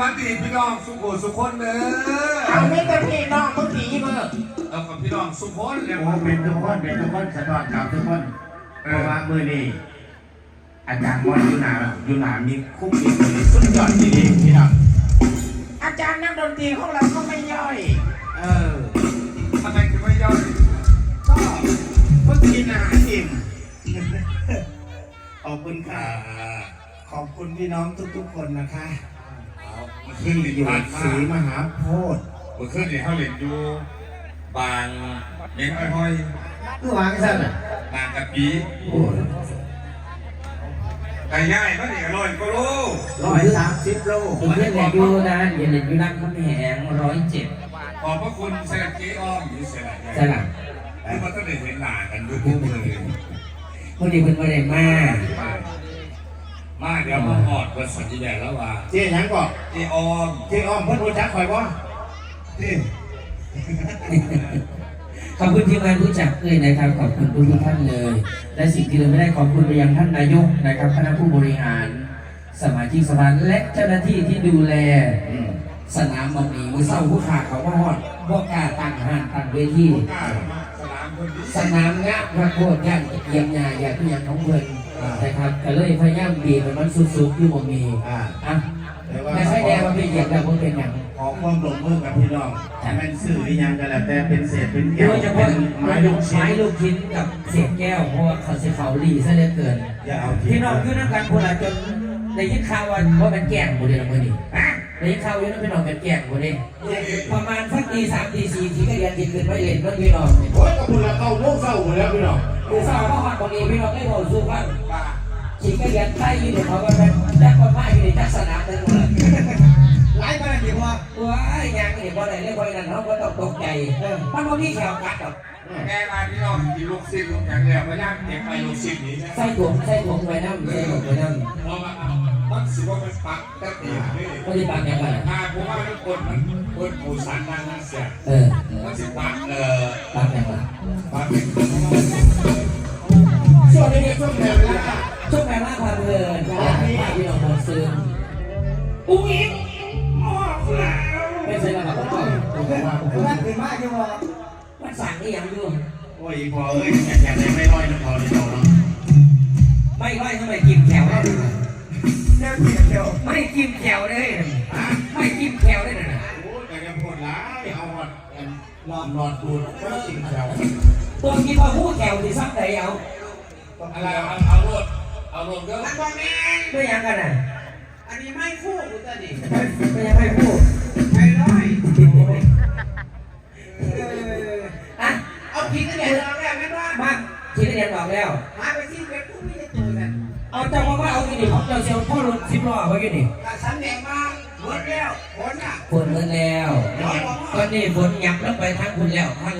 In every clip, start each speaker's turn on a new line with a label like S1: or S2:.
S1: วัสดีพี่น้องสุโขสุคนเด้
S2: เอา
S1: อ
S2: ไม่เป็นพี่น้องทุกทีเมื่อ
S1: เอากับพี่น้องสุโคนเลย
S3: โอ้เป็นทุกคนเป็นทุกคนสะดอดกับทุกคนเพราะว่ามือนี้อาจารย์มอนยูนายูนามีคุ้มมีคนที่สุดยอดจริงๆพี่น้อง
S2: อาจารย์นักดนตรีของเราก็ไม่ย่อย
S3: เออ
S1: ทำไมถึงไม่ย่อย
S3: ก็เพิ่งกินอาหารอิ่มขอบคุณค่ะขอบคุณพี่น้องทุกๆคนนะคะ
S1: มันขึ้นหลิน
S3: อยู่
S1: ผ่านมา
S3: สีมหาโพธิ์
S1: มันขึ้นหลินเขาหลินอยู่บางเลี้ยงห้อย
S3: คือวางสั้นอะ
S1: ๆบางกะปี
S3: โอ้ย
S1: ไก่ย่ายมันอีกอร่อยก็รู้
S3: ร้อยสามสิบโล
S4: ผมเล่นเล่นอยู่นะเล่นเล่นอยู่นั่งคำแหงร้อยเจ็ด
S1: ขอบพระคุณเซนเจอ้อมอยู่เสียหลาย
S4: ใช่หลัง
S1: ที่มันก็ได้เห็นหน้ากันด้วยทุกมือ
S4: พอดีเป็นประเด็นมาก
S1: มาเดี๋ยวมาหอดวันสันติแดงแล้วว่า
S3: เจ๊ยังก่อน
S1: เจอ้อม
S3: เจ๊อ้อมเพิ่นรู้จักข่อยบ่
S1: นี่
S4: ขอบคุณทีมงานผู้จัดเลยนะครับขอบคุณทุกท่านเลย และสิ่งที่เราไม่ได้ขอบคุณไปยังท่านนายกนะครับคณะผู้บริหาร สมาชิกสภาและเจ้าหน้าที่ที่ดูแล
S3: อืม
S4: สนามบอลนี้มือเศร้าผู้ขาเขาว่าฮอดพวกกล้าตั้งห้านตั้งเวที
S1: กล้ามาสนามคนนี้
S4: สนามงะพระโคตรย่านเยี่ยมยาอย่างที่ยังน้องเพิ่น นะครับก็เลยพยายามบีบให้มันสุดๆอยู่บ่มี
S3: อ่า
S4: อะ
S3: แต่ว่า
S4: ไม่ใช่แดงมันเป็นเหยียบแต่ผมเป็นอย่าง
S3: ขอความร่วมมือกับพี่น้องแต่เป็นสื่อหรือยังก็แล้วแต่เป็นเศษเป็นแก้
S4: โด
S3: วย
S4: เฉ
S3: เป็
S4: พาะ
S3: นไม้ลูกชิ้
S4: ไม้
S3: น
S4: ลูกชิ้นกับเศษแก้วเพราะว่าเขาเสียเขาหลีซะเหลือเกิน
S3: อย่าเอา
S4: พี่น้องคือนักการพลจนได้ยินข่าวว่าว่าเป็นแกล้งบ่ได้ละมื้อนี้ ฮะได้ยินข่าวอยู่นั่นพี่น้องเป็นแกล้งบ่ได้ประมาณสักตีสามตีสี่ทีก็เรียนกินขึ้นไปเล่นก็พี่น้อง
S3: โอ้ยกับคุณละเข้าโลกเศร้าหมดแล้วพี่น้อง
S4: คือสาวก็ฮอดบ่นี้พี่น้องได้บอกสู้ฟังขี่ก็เรียนใต้อยู่ในเขาก็เป็นจักคนมาอยู่ในจักสนามทั้งหมด
S3: ไล่มาดีกว่า
S4: ว้ายยังนี่บ่ได้เลยบ่ได้นั่นเฮาบ่ต้องตกใจมันบ่มีแขวกัดดอก
S1: แกมาพี่น้องที่ลูกศิษย์ลูกอย่างเนี้ยพยายามเก็บไปลูกศิษย์นี้นะ
S4: ใส่ถุงใส่ถุงไว้นำใส่ถุงไว้นำ
S1: เพราะว่ามันสิว่าเป็นปักแต่ตีนี่
S4: บ่ได้ปากยังไง
S1: ถ้าผมว่าทุกคนมันคนผู้สันนั่งเสีย
S4: เออ
S1: มันสิปักเอ่อ
S4: ปากยังไง
S1: ปัก
S3: ช่วงนี้เป็นช่วงแห่ลา
S4: ช่วงแม่มาความเพลินพี่น้องบ่ซื้ออุ้งอิงออกแล้วไม่ใช่ระดับของเขาผมว่าผม
S3: นั่นคือมากจังวะ
S4: มันสั่งอีหยังอยู่
S3: โอ้ยพอเอ้ยอยากได้ไม่ร้อยนะพอที่เราเนาะ
S4: ไม่ร้อยทำไมกินแขว
S3: เดี๋ย วเดี๋ยวเดี๋ยว
S4: ไม่กินแขวเลยไม่กินแขวเลยนะ
S3: โอ้ยแต่ยังปวดร้ายเอาหมดนอนนอนดูก็กินแถว
S4: ตัวกินมาพูดแขวที่ซักไหนเอา
S1: อะไรเอาเอารถเอารถก็
S2: มันบอกแม่
S4: ไม่ยังกันอะ
S2: อันนี้ไม่คู่กูจะดิ
S4: ไม่ยังไม่พูด
S2: ไม่ร้อย
S4: อะ
S2: เอาผิดกันเนี่ยเราแล้วไม่ว่า
S4: มาทีนี้เรียนบอกแล้ว
S2: นี่
S4: ของเจ้าเซลพ่อรถสิบล้อไว้กี่นี่
S2: แต่ฉันแดงมาหมดแล้วผลอะ
S4: ฝนเมื่อแล้วตอนนี้ฝนหยับลงไปทางคุณแล้วทั้ง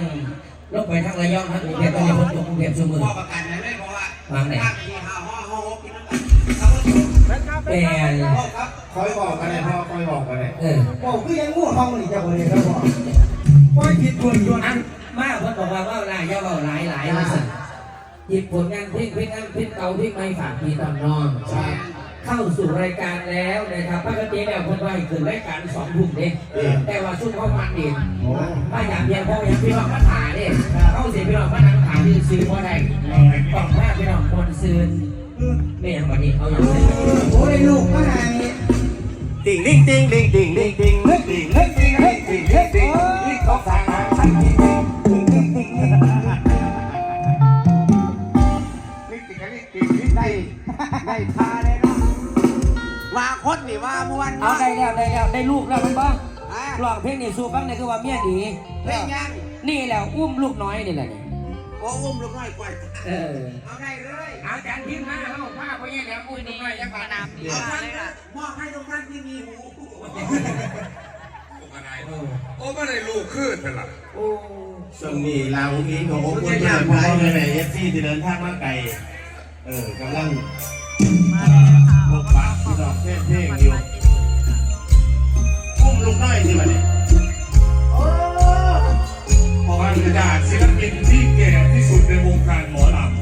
S4: ลงไปทางระยองทางกรุงเทพตอนนี้ฝนตกกรุงเทพชั่วโมง
S2: พ่อประกันเลยเพราะว่า
S4: วางไหนแต่
S2: พ่อค
S3: อยบอกกันเลยพ่อคอยบอกกันเลย
S4: เออ
S3: บอกคือยังง่วงห้องนี่จะบอกเลยครับพ่อคอยคิดวนทวน
S4: อันมากเพิ่นบอกว่าว่าหลายย่าเว้าหลายหลายมาสั่น หยิบผลงานเพลงเพลงงานเพลงเก่าที่ไม่ฝากพี่ตอนนอน
S3: ใช่
S4: เข้าสู่รายการแล้วนะครับปกติแล้วคนว่าให้ขึ้นรายการสองทุ่มเด็กแต่ว่าช่วงเขามันเด็ก
S3: โอ้
S4: มาอย่างเดียวพออย่างพี่น้องมาถ่ายเนี่ยเข้าเสียพี่น้องมานั่งถ่ายที่ซื้อเพราะได้ต้องแม่พี่น้องคนซื้อไม่อย่างวันนี้เอาอย่างนี้
S2: โอ้ยลูกมาไหน
S3: ติ่งติ่งติ่งติ่งติ่งติ่งติ่งเฮ้ยติ่งเฮ้ยติ่งเฮ้ยติ่งเฮ้ยติ่ง เอา
S4: ได้แล้วได้แล้วได้ลูกแล้วมันบ้าง
S2: อะ
S4: ร้องเพลงนี่สู้ฟังนี่คือว่าเมียดี
S2: เล่นยัง
S4: นี่แหละอุ้มลูกน้อยนี่แหละนี่
S2: โอ้อุ้มลูกน้อยกว่า
S4: เออ
S2: เอาได้เลย
S4: เอาจารย์พิมพ์มาเอาผ้าไปยังแล้วอุ้ยลูกน้อยยังบาดา
S2: เอาท่านมอบให้ทุกท่านที่มีหู
S1: อะไรโอ้ไม่ได้ลูกขึ้นเป็นหลัก
S4: โอ้
S3: ช่วงนี้ลาวนี้ของผมคุณจะพอเลยในเอฟซีที่เดินทางมาไกลเออกำลังลงปากที่ดอกเท่ๆอยู่ ลูกน้อยที่มันนี่ย
S2: บอกว่ากระดาษ
S1: ศิลปินที่แก่ที่สุดในวงการหมอลำ